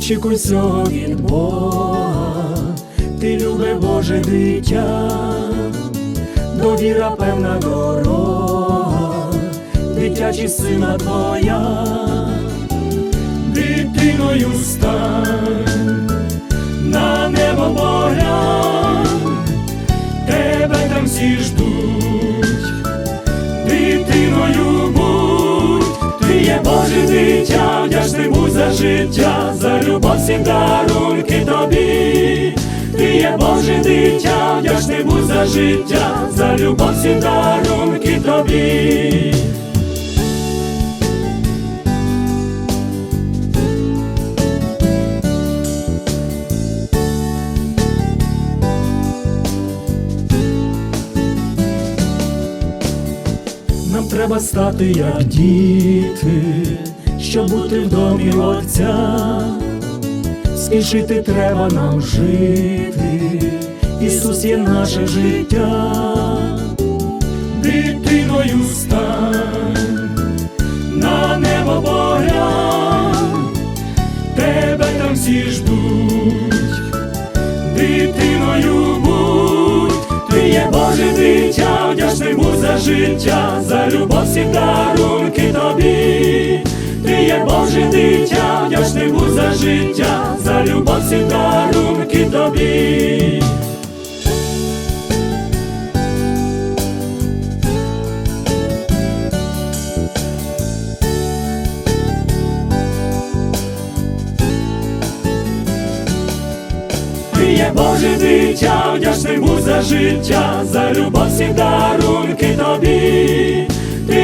очікуй цього від Бога, ти любе Боже дитя, довіра певна дорога, дитячі сина твоя, дитиною стань, на небо поглянь, життя, за любов всі дарунки тобі, ти є Боже дитя, вдячний будь за життя, за любов всі дарунки тобі. Нам треба стати як діти, щоб бути в домі Отця. Спішити треба нам жити, Ісус є наше життя, дитиною стань, на небо поглянь, тебе там всі ждуть, дитиною будь, ти є Боже дитя, вдячний будь за життя, за любов всі дарунки тобі, є Боже дитя, вдячний будь за життя, за любов всі дарунки тобі. Боже дитя, вдячний будь за життя, за любов всі дарунки тобі.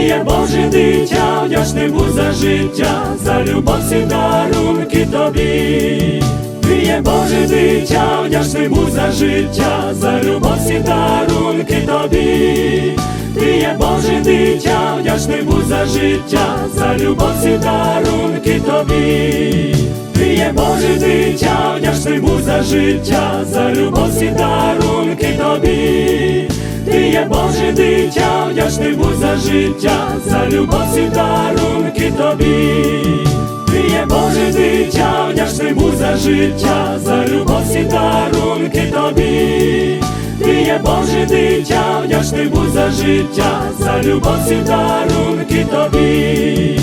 Є Боже дитя, вдячний будь за життя, за любов всі дарунки тобі. Ти є Боже дитя, вдячний будь за життя, за любов всі дарунки тобі. Ти є Боже дитя, вдячний будь за життя, за любов всі дарунки тобі. Ти є Боже дитя, вдячний будь за життя, за любов всі дарунки тобі. Є Боже дитя, вдячний будь за життя, за любов всі дарунки тобі. Ти є Боже дитя, вдячний будь за життя, за любов всі дарунки тобі. Ти є Боже дитя, вдячний будь за життя, за любов всі дарунки тобі.